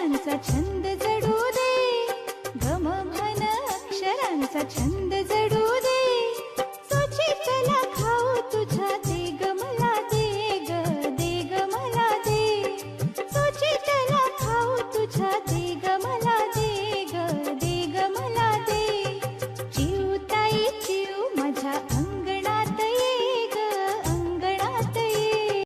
त्यांचा छंद जड